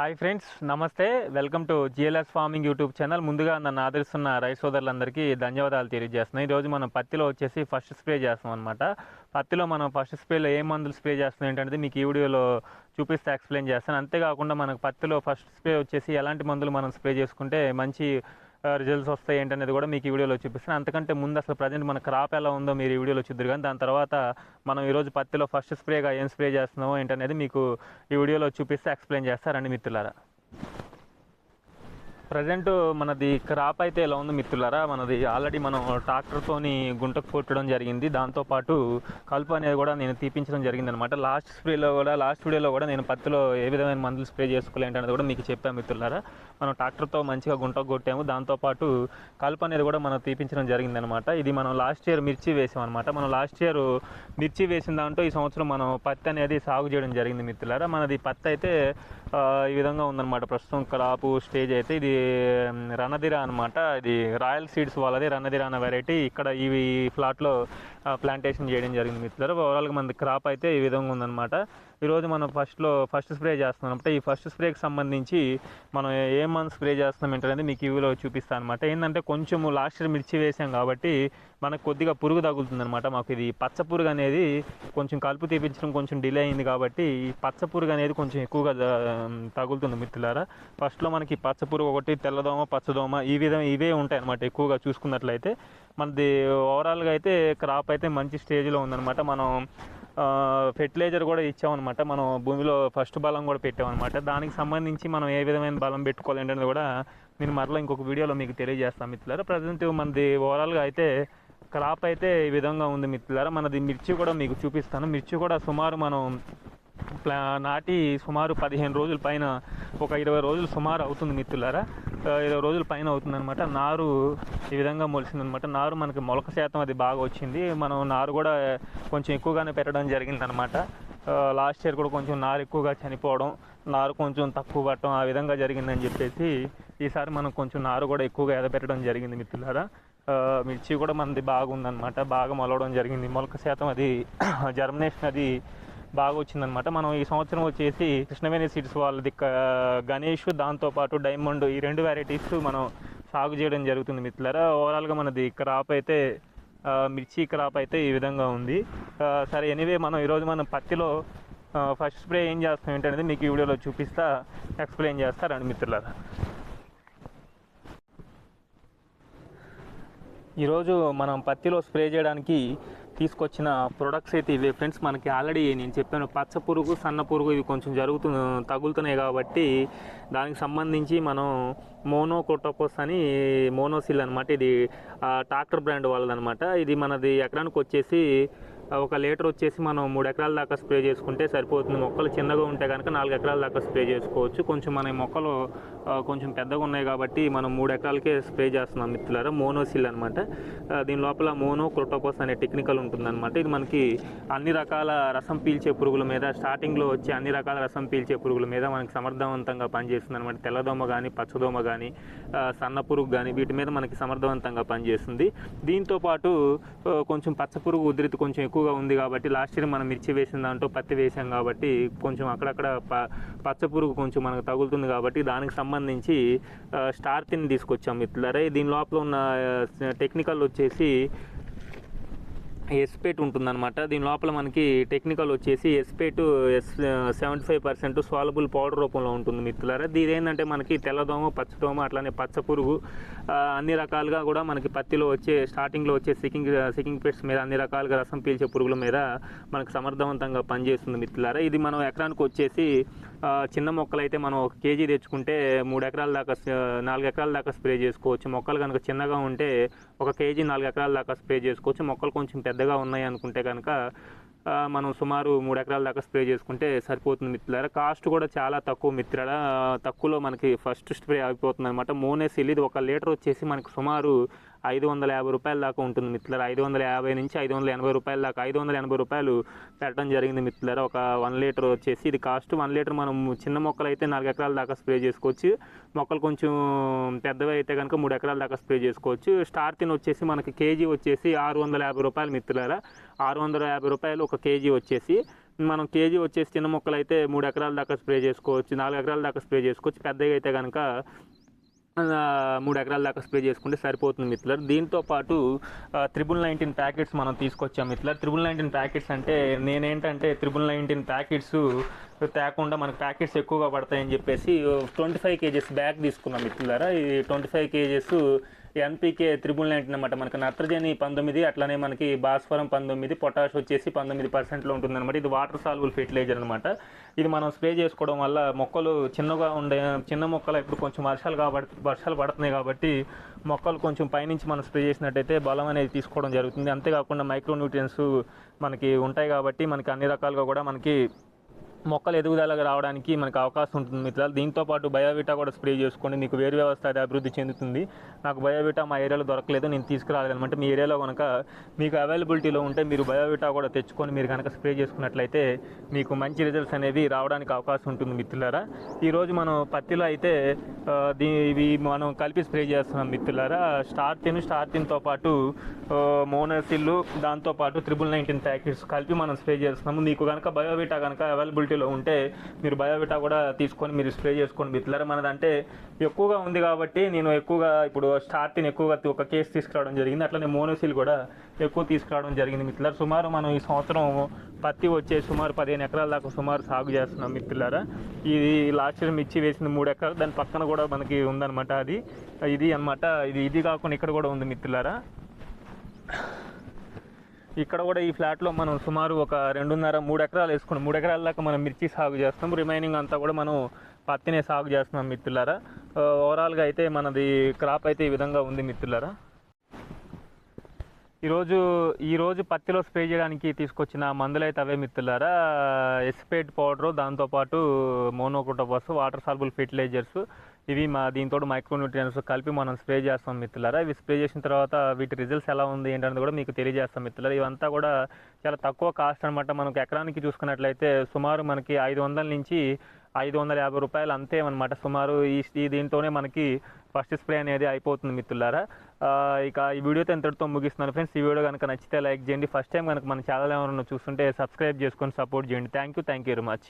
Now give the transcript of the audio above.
Hi friends నమస్తే. Welcome to GLS farming YouTube channel. ముందుగా నన్ను ఆదరిస్తున్న రైతు సోదరులందరికీ ధన్యవాదాలు తెలియజేస్తున్నాయి ఈరోజు మనం పత్తిలో వచ్చేసి ఫస్ట్ స్ప్రే చేస్తాం అనమాట పత్తిలో మనం ఫస్ట్ స్ప్రేలో ఏ మందులు స్ప్రే చేస్తున్నాం ఏంటంటే మీకు ఈ వీడియోలో చూపిస్తే ఎక్స్ప్లెయిన్ చేస్తాను. అంతేకాకుండా మనకు పత్తిలో ఫస్ట్ స్ప్రే వచ్చేసి ఎలాంటి మందులు మనం స్ప్రే చేసుకుంటే మంచి రిజల్ట్స్ వస్తాయి ఏంటనేది కూడా మీకు ఈ వీడియోలో చూపిస్తాను. అంతకంటే ముందు అసలు ప్రజెంట్ మన క్రాప్ ఎలా ఉందో మీరు ఈ వీడియోలో చూద్దరు కానీ దాని తర్వాత మనం ఈరోజు పత్తిలో ఫస్ట్ స్ప్రేగా ఏం స్ప్రే చేస్తున్నామో ఏంటనేది మీకు ఈ వీడియోలో చూపిస్తే ఎక్స్ప్లెయిన్ చేస్తారండి మిత్రులారా. ప్రజెంట్ మనది క్రాప్ అయితే ఎలా ఉంది మిత్రులారా? మనది ఆల్రెడీ మనం ట్రాక్టర్తోని గుంటకు కొట్టడం జరిగింది. దాంతోపాటు కలుపు అనేది కూడా నేను తీపించడం జరిగింది అనమాట లాస్ట్ స్ప్రేలో కూడా లాస్ట్ వీడియోలో కూడా నేను పత్తిలో ఏ విధమైన మందులు స్ప్రే చేసుకోలేంటి అనేది కూడా మీకు చెప్పాను మిత్రులారా. మనం ట్రాక్టర్తో మంచిగా గుంటకు కొట్టాము. దాంతోపాటు కలుపు అనేది కూడా మనం తీపించడం జరిగింది అనమాట ఇది మనం లాస్ట్ ఇయర్ మిర్చి వేసాం అనమాట మనం లాస్ట్ ఇయర్ మిర్చి వేసిన దాంట్లో ఈ సంవత్సరం మనం పత్తి అనేది సాగు చేయడం జరిగింది మిత్రులారా. మనది పత్తి అయితే ఈ విధంగా ఉందన్నమాట. ప్రస్తుతం క్రాపు స్టేజ్ అయితే ఇది రణధిర అనమాట ఇది రాయల్ సీడ్స్ వాళ్ళది రణధిర అన్న వెరైటీ ఇక్కడ ఈ ఫ్లాట్లో ప్లాంటేషన్ చేయడం జరిగింది మిత్రులు ఓవరాల్గా మన క్రాప్ అయితే ఈ విధంగా ఉందన్నమాట. ఈరోజు మనం ఫస్ట్లో ఫస్ట్ స్ప్రే చేస్తున్నాం. అంటే ఈ ఫస్ట్ స్ప్రేకి సంబంధించి మనం ఏ మంత్ స్ప్రే చేస్తున్నాం ఏంటనేది మీకు ఇవిలో చూపిస్తాను అనమాట ఏంటంటే కొంచెం లాస్ట్ ఇయర్ మిర్చి వేసాం కాబట్టి మనకు కొద్దిగా పురుగు తగులుతుంది అనమాట మాకు ఇది పచ్చ పురుగు అనేది కొంచెం కలుపు తీపించడం కొంచెం డిలే అయింది కాబట్టి ఈ పచ్చ పురుగు అనేది కొంచెం ఎక్కువగా తగులుతుంది మిత్రులారా ఫస్ట్లో మనకి పచ్చ పురుగు ఒకటి తెల్లదోమ పచ్చదోమ ఈ విధంగా ఇవే ఉంటాయి అనమాట ఎక్కువగా చూసుకున్నట్లయితే. మనది ఓవరాల్గా అయితే క్రాప్ అయితే మంచి స్టేజ్లో ఉందన్నమాట. మనం ఫెర్టిలైజర్ కూడా ఇచ్చామన్నమాట. మనం భూమిలో ఫస్ట్ బలం కూడా పెట్టామన్నమాట. దానికి సంబంధించి మనం ఏ విధమైన బలం పెట్టుకోవాలి అనేది కూడా నేను మరలా ఇంకొక వీడియోలో మీకు తెలియజేస్తాను మిత్రులారా. ప్రజెంట్ మనది ఓవరాల్గా అయితే క్రాప్ అయితే ఈ విధంగా ఉంది మిత్రులారా. మనది మిర్చి కూడా మీకు చూపిస్తాను. మిర్చి కూడా సుమారు మనం ప్లా నాటి సుమారు పదిహేను రోజుల పైన ఒక ఇరవై రోజులు సుమారు అవుతుంది మిత్రులారా. ఇరవై రోజుల పైన అవుతుందనమాట నారు ఈ విధంగా మొలిసిందనమాట నారు మనకి మొలక శాతం అది బాగా వచ్చింది. మనం నారు కూడా కొంచెం ఎక్కువగానే పెట్టడం జరిగిందనమాట లాస్ట్ ఇయర్ కూడా కొంచెం నారు ఎక్కువగా చనిపోవడం నారు కొంచెం తక్కువ పట్టడం ఆ విధంగా జరిగిందని చెప్పేసి ఈసారి మనం కొంచెం నారు కూడా ఎక్కువగా ఎదపెట్టడం జరిగింది మిత్రులారా. మిర్చి కూడా మనది బాగుందనమాట బాగా మొలవడం జరిగింది. మొలక శాతం అది జర్మినేషన్ అది బాగా వచ్చిందనమాట మనం ఈ సంవత్సరం వచ్చేసి కృష్ణవేణి సీడ్స్ వాళ్ళది గణేష్ దాంతోపాటు డైమండ్ ఈ రెండు వెరైటీస్ మనం సాగు చేయడం జరుగుతుంది మిత్రులారా. ఓవరాల్గా మనది క్రాప్ అయితే మిర్చి క్రాప్ అయితే ఈ విధంగా ఉంది. సరే ఎనీవే మనం ఈరోజు మనం పత్తిలో ఫస్ట్ స్ప్రే ఏం చేస్తాం ఏంటనేది మీకు ఈ వీడియోలో చూపిస్తా ఎక్స్ప్లెయిన్ చేస్తా రండి మిత్రులారా. ఈరోజు మనం పత్తిలో స్ప్రే చేయడానికి తీసుకొచ్చిన ప్రొడక్ట్స్ అయితే ఇవే ఫ్రెండ్స్ మనకి ఆల్రెడీ నేను చెప్పాను పచ్చ పురుగు సన్న పురుగు ఇవి కొంచెం జరుగుతు తగులుతున్నాయి కాబట్టి దానికి సంబంధించి మనం మోనోకోటోకోస్ అని మోనోసిల్ అనమాట ఇది ట్రాక్టర్ బ్రాండ్ వాళ్ళదనమాట ఇది మనది ఎకరానికి వచ్చేసి ఒక లీటర్ వచ్చేసి మనం మూడు ఎకరాల దాకా స్ప్రే చేసుకుంటే సరిపోతుంది. మొక్కలు చిన్నగా ఉంటే కనుక నాలుగు ఎకరాల దాకా స్ప్రే చేసుకోవచ్చు. కొంచెం మన మొక్కలు కొంచెం పెద్దగా ఉన్నాయి కాబట్టి మనం మూడు ఎకరాలకే స్ప్రే చేస్తున్నాం మిత్రులారా. మోనోసిల్ అనమాట దీని లోపల మోనో క్రోటోకోస్ అనే టెక్నికల్ ఉంటుందన్నమాట. ఇది మనకి అన్ని రకాల రసం పీల్చే పురుగుల మీద స్టార్టింగ్లో వచ్చే అన్ని రకాల రసం పీల్చే పురుగుల మీద మనకి సమర్థవంతంగా పనిచేస్తుంది అనమాట తెల్లదోమ కానీ పచ్చదోమ కానీ సన్న పురుగు కానీ వీటి మీద మనకి సమర్థవంతంగా పనిచేస్తుంది. దీంతో పాటు కొంచెం పచ్చ పురుగు ఉధృతి కొంచెం ఎక్కువగా ఉంది కాబట్టి లాస్ట్ ఇయర్ మనం మిర్చి వేసిన దాంట్లో పత్తి వేసాం కాబట్టి కొంచెం అక్కడక్కడ ప పచ్చ పురుగు కొంచెం మనకు తగులుతుంది కాబట్టి దానికి సంబంధించి సంబంధించి స్టార్ తిని తీసుకొచ్చాం మిత్రులరే. దీని లోపల ఉన్న టెక్నికల్ వచ్చేసి ఎస్పేట్ ఉంటుందన్నమాట. దీని లోపల మనకి టెక్నికల్ వచ్చేసి ఎస్పేట్ yes seventy five percent soluble powder రూపంలో ఉంటుంది మిత్రులారా. దీని ఏంటంటే మనకి తెల్లదోమ పచ్చదోమ అట్లానే పచ్చ పురుగు అన్ని రకాలుగా కూడా మనకి పత్తిలో వచ్చే స్టార్టింగ్లో వచ్చే సికింగ్ సికింగ్ పెట్స్ మీద అన్ని రకాలుగా రసం పీల్చే పురుగుల మీద మనకు సమర్థవంతంగా పనిచేస్తుంది మిత్రులారా. ఇది మనం ఎకరానికి వచ్చేసి చిన్న మొక్కలు అయితే మనం ఒక కేజీ తెచ్చుకుంటే మూడు ఎకరాల దాకా నాలుగు ఎకరాల దాకా స్ప్రే చేసుకోవచ్చు. మొక్కలు కనుక చిన్నగా ఉంటే ఒక కేజీ నాలుగు ఎకరాల దాకా స్ప్రే చేసుకోవచ్చు. మొక్కలు కొంచెం పెద్దగా ఉన్నాయి అనుకుంటే కనుక మనం సుమారు మూడు ఎకరాల దాకా స్ప్రే చేసుకుంటే సరిపోతుంది మిత్రులారా. కాస్ట్ కూడా చాలా తక్కువ మిత్రుల తక్కువలో మనకి ఫస్ట్ స్ప్రే అయిపోతుంది అనమాట మోనేసిల్ ఇది ఒక లీటర్ వచ్చేసి మనకి సుమారు ఐదు వందల యాభై రూపాయల దాకా ఉంటుంది మిత్రులారా. ఐదు వందల యాభై నుంచి ఐదు వందల ఎనభై రూపాయల దాకా ఐదు వందల ఎనభై రూపాయలు పెట్టడం జరిగింది మిత్రులారా. ఒక వన్ లీటర్ వచ్చేసి ఇది కాస్ట్ వన్ లీటర్ మనం చిన్న మొక్కలు అయితే నాలుగు ఎకరాల దాకా స్ప్రే చేసుకోవచ్చు. మొక్కలు కొంచెం పెద్దవి అయితే కనుక మూడు ఎకరాల దాకా స్ప్రే చేసుకోవచ్చు. స్టార్ తిన్ వచ్చేసి మనకి కేజీ వచ్చేసి ఆరు వందల యాభై రూపాయలు మిత్రులారా. ఆరు వందల యాభై రూపాయలు ఒక కేజీ వచ్చేసి మనం కేజీ వచ్చేసి చిన్న మొక్కలు అయితే మూడు ఎకరాల దాకా స్ప్రే చేసుకోవచ్చు నాలుగు ఎకరాల దాకా స్ప్రే చేసుకోవచ్చు. పెద్దగా అయితే కనుక మూడు ఎకరాల దాకా స్ప్రే చేసుకుంటే సరిపోతుంది మిత్రులారు. దీంతో పాటు త్రిబుల్ నైన్టీన్ ప్యాకెట్స్ మనం తీసుకొచ్చాం మిత్రులారు. త్రిబుల్ నైన్టీన్ ప్యాకెట్స్ అంటే నేనేంటంటే త్రిబుల్ నైన్టీన్ ప్యాకెట్స్ తేకుండా మనకు ప్యాకెట్స్ ఎక్కువగా పడతాయని చెప్పేసి ట్వంటీ ఫైవ్ కేజెస్ బ్యాగ్ తీసుకున్నాం మిత్రులారా. ఈ twenty five kgs NPK triple nineteen అనమాట మనకి నత్రజని పంతొమ్మిది అట్లానే మనకి భాస్వరం పంతొమ్మిది పొటాష్ వచ్చేసి పంతొమ్మిది పర్సెంట్లో ఉంటుందన్నమాట. ఇది వాటర్ సాల్బుల్ ఫెర్టిలైజర్ అనమాట ఇది మనం స్ప్రే చేసుకోవడం వల్ల మొక్కలు చిన్నగా ఉండే చిన్న మొక్కలు ఇప్పుడు కొంచెం వర్షాలు కాబట్టి వర్షాలు పడుతున్నాయి కాబట్టి మొక్కలు కొంచెం పైనుంచి మనం స్ప్రే చేసినట్టయితే బలం అనేది తీసుకోవడం జరుగుతుంది. అంతేకాకుండా మైక్రో న్యూట్రియన్స్ మనకి ఉంటాయి కాబట్టి మనకి అన్ని రకాలుగా కూడా మనకి మొక్కలు ఎదుగుదలగా రావడానికి మనకు అవకాశం ఉంటుంది మిత్రులు దీంతో పాటు బయోవిటా కూడా స్ప్రే చేసుకోండి. మీకు వేరు వ్యవస్థ అది అభివృద్ధి చెందుతుంది. నాకు బయోవిటా మా ఏరియాలో దొరకలేదు నేను తీసుకురాలేదనమాట మీ ఏరియాలో కనుక మీకు అవైలబిలిటీలో ఉంటే మీరు బయోవిటా కూడా తెచ్చుకొని మీరు కనుక స్ప్రే చేసుకున్నట్లయితే మీకు మంచి రిజల్ట్స్ అనేవి రావడానికి అవకాశం ఉంటుంది మిత్రులారా. ఈరోజు మనం పత్తిలో అయితే దీ ఇవి మనం కలిపి స్ప్రే చేస్తున్నాం మిత్రులారా. స్టార్టిన్ స్టార్టిన్తో పాటు మోనోసిల్లు దాంతోపాటు త్రిబుల్ నైన్టీన్ ప్యాకెట్స్ కలిపి మనం స్ప్రే చేస్తున్నాము. మీకు కనుక బయోవిటా కనుక అవైలబిలిటీలో ఉంటే మీరు బయోవిటా కూడా తీసుకొని మీరు స్ప్రే చేసుకోండి. మిత్రులారా మనదంటే ఎక్కువగా ఉంది కాబట్టి నేను ఎక్కువగా ఇప్పుడు స్టార్టిన్ ఎక్కువగా ఒక కేసు తీసుకురావడం జరిగింది. అట్లనే మోనోసిల్ కూడా ఎక్కువ తీసుకురావడం జరిగింది. మిత్రులారా సుమారు మనం ఈ సంవత్సరం పత్తి వచ్చే సుమారు పదిహేను ఎకరాల దాకా సుమారు సాగు చేస్తున్నాం మిత్రులారా ఇది లాస్ట్ ఇయర్ మిర్చి వేసిన మూడు ఎకరాలు. దాని పక్కన కూడా మనకి ఉందన్నమాట అది. ఇది అన్నమాట. ఇది ఇది కాకుండా ఇక్కడ కూడా ఉంది మిత్రులారా ఇక్కడ కూడా ఈ ఫ్లాట్లో మనం సుమారు ఒక రెండున్నర మూడు ఎకరాలు వేసుకున్నాం. మూడు ఎకరాల దాకా మనం మిర్చి సాగు చేస్తాం రిమైనింగ్ అంతా కూడా మనం పత్తినే సాగు చేస్తున్నాం మిత్రులారా. Uh, ఓవరాల్గా అయితే మనది క్రాప్ అయితే ఈ విధంగా ఉంది మిత్రులారా. ఈరోజు ఈరోజు పత్తిలో స్ప్రే చేయడానికి తీసుకొచ్చిన మందులైతే అవే మిత్రులారా. ఎస్పేట్ పౌడరు దాంతోపాటు మోనోక్రోటోపస్ వాటర్ సాల్బుల్ ఫెర్టిలైజర్స్. ఇవి మా దీంతో మైక్రోన్యూట్రియన్స్ కలిపి మనం స్ప్రే చేస్తాం మిత్రులారా. ఇవి స్ప్రే చేసిన తర్వాత వీటి రిజల్ట్స్ ఎలా ఉంది ఏంటనేది కూడా మీకు తెలియజేస్తాం మిత్రులారా. ఇవంతా కూడా చాలా తక్కువ కాస్ట్ అనమాట మనకు ఎకరానికి చూసుకున్నట్లయితే సుమారు మనకి ఐదు వందల నుంచి ఐదు వందల యాభై రూపాయలు అంతే అనమాట సుమారు ఈ ఈ దీంతోనే మనకి ఫస్ట్ స్ప్రే అనేది అయిపోతుంది మిత్రులారా. ఇక ఈ వీడియోతో ఇంతటితో ముగిస్తున్నాను ఫ్రెండ్స్. ఈ వీడియో కనుక నచ్చితే లైక్ చేయండి. ఫస్ట్ టైం కనుక మన ఛానల్ ఎవరైనా చూస్తుంటే సబ్స్క్రైబ్ చేసుకొని సపోర్ట్ చేయండి. Thank you thank you very much.